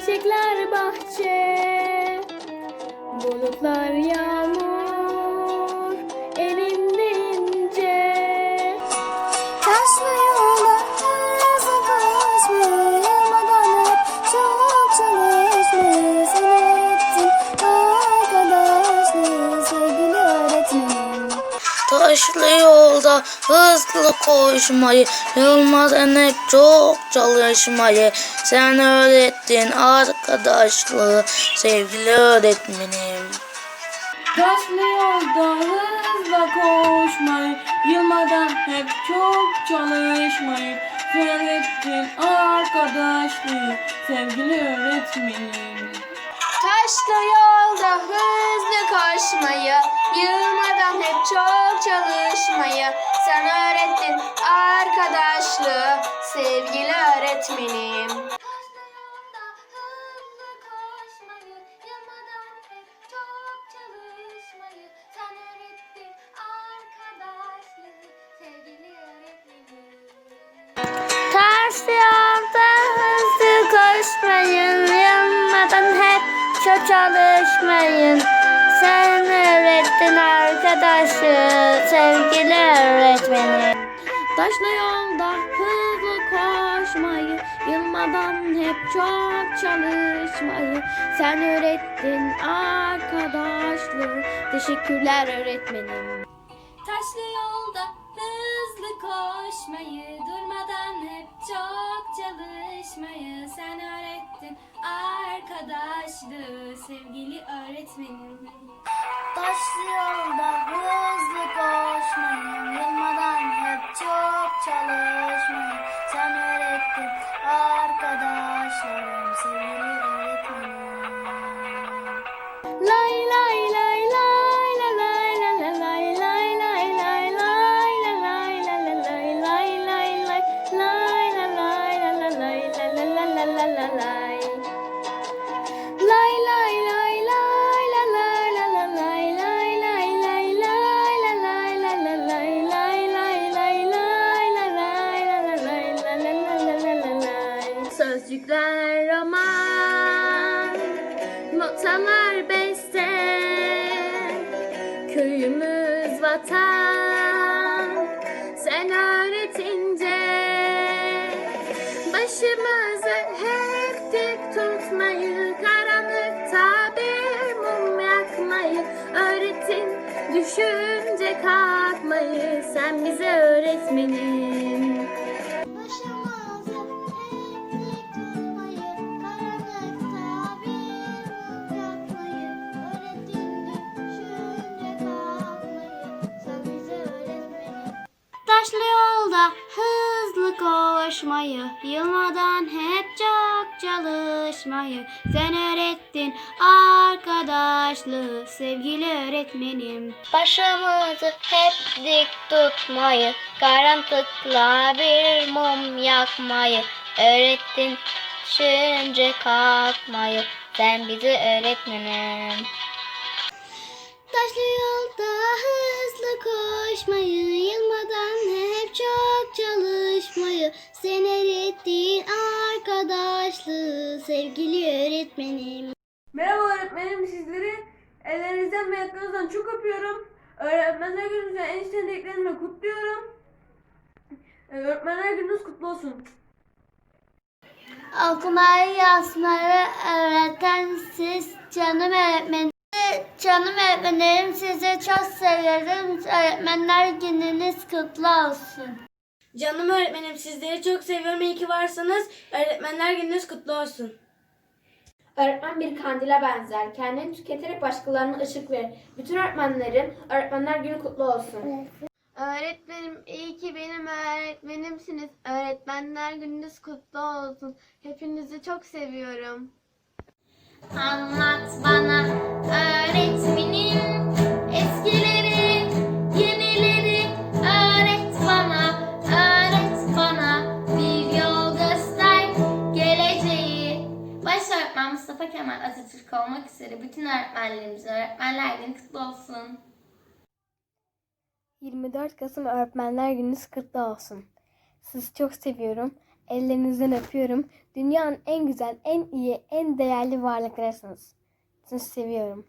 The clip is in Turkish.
çiçekler bahçe. Bulutlar yağ Yolda hızlı koşmayı, yılmadan hep çok çalışmayı sen öğrettin arkadaşlığı sevgili öğretmenim. Taşlı yolda hızla koşmayı, yılmadan hep çok çalışmayı, öğrettin arkadaşlığı, sevgili öğretmenim. Taşlı yolda hızlı koşmayı, yılmadan hep çok çalışmayı sen öğrettin arkadaşlığı sevgili öğretmenim. Taşlı yolda hızlı koşmayı, yılmadan hep çok çalışmayı sen öğrettin arkadaşlığı sevgili öğretmenim. Ters yolda hızlı koşmayın, yanmadan hep çok çalışmayın. Sen öğrettin arkadaşlığı, sevgili öğretmenim. Taşlı yolda hızlı koşmayı, yılmadan hep çok çalışmayı sen öğrettin arkadaşlığı. Teşekkürler öğretmenim. Taşlı yolda hızlı koşmayı, durmadan hep çok çalışmayı sen öğrettin arkadaşlığı sevgili öğretmenim. Taşlı yolda hızlı koşmayın, yılmadan hep çok çalışmayın. Sen öğrettin arkadaşlarım, sevgili öğretmenim. Lay lay lay lay la lay la la lay lay lay lay lay la lay la la lay lay lay lay lay la lay la la lay la la la la la la lay. Lay Sözcükler roman, notalar beste, köyümüz vatan, sen öğretince başımızı hep dik tutmayı, karanlıkta bir mum yakmayı öğretin, düşünce kalkmayı, sen bize öğretmenin. Koşmayı, yılmadan hep çok çalışmayı sen öğrettin arkadaşlığı sevgili öğretmenim. Başımızı hep dik tutmayı, karanlıkla bir mum yakmayı öğrettin düşünce kalkmayı sen bizi öğretmenim. Taşlı yolda hızlı koşmayı, çalışmayı, sen öğrettin arkadaşlığı, sevgili öğretmenim. Merhaba öğretmenim sizleri ellerinizden ve ayaklarınızdan çok öpüyorum. Öğretmenler gününüzü en içten dileklerimle kutluyorum. Öğretmenler gününüz kutlu olsun. Okumayı yazmayı öğreten siz canım öğretmenim. Canım öğretmenim sizi çok seviyorum. Öğretmenler gününüz kutlu olsun. Canım öğretmenim sizleri çok seviyorum. İyi ki varsınız. Öğretmenler gününüz kutlu olsun. Öğretmen bir kandile benzer. Kendini tüketerek başkalarına ışık verir. Bütün öğretmenlerin öğretmenler günü kutlu olsun. Öğretmenim iyi ki benim öğretmenimsiniz. Öğretmenler gününüz kutlu olsun. Hepinizi çok seviyorum. Anlat bana öğretmenim bütün öğretmenlerimizin öğretmenler günü kutlu olsun. 24 Kasım Öğretmenler Gününüz kutlu olsun. Sizi çok seviyorum. Ellerinizden öpüyorum. Dünyanın en güzel, en iyi, en değerli varlıklarısınız. Sizi seviyorum.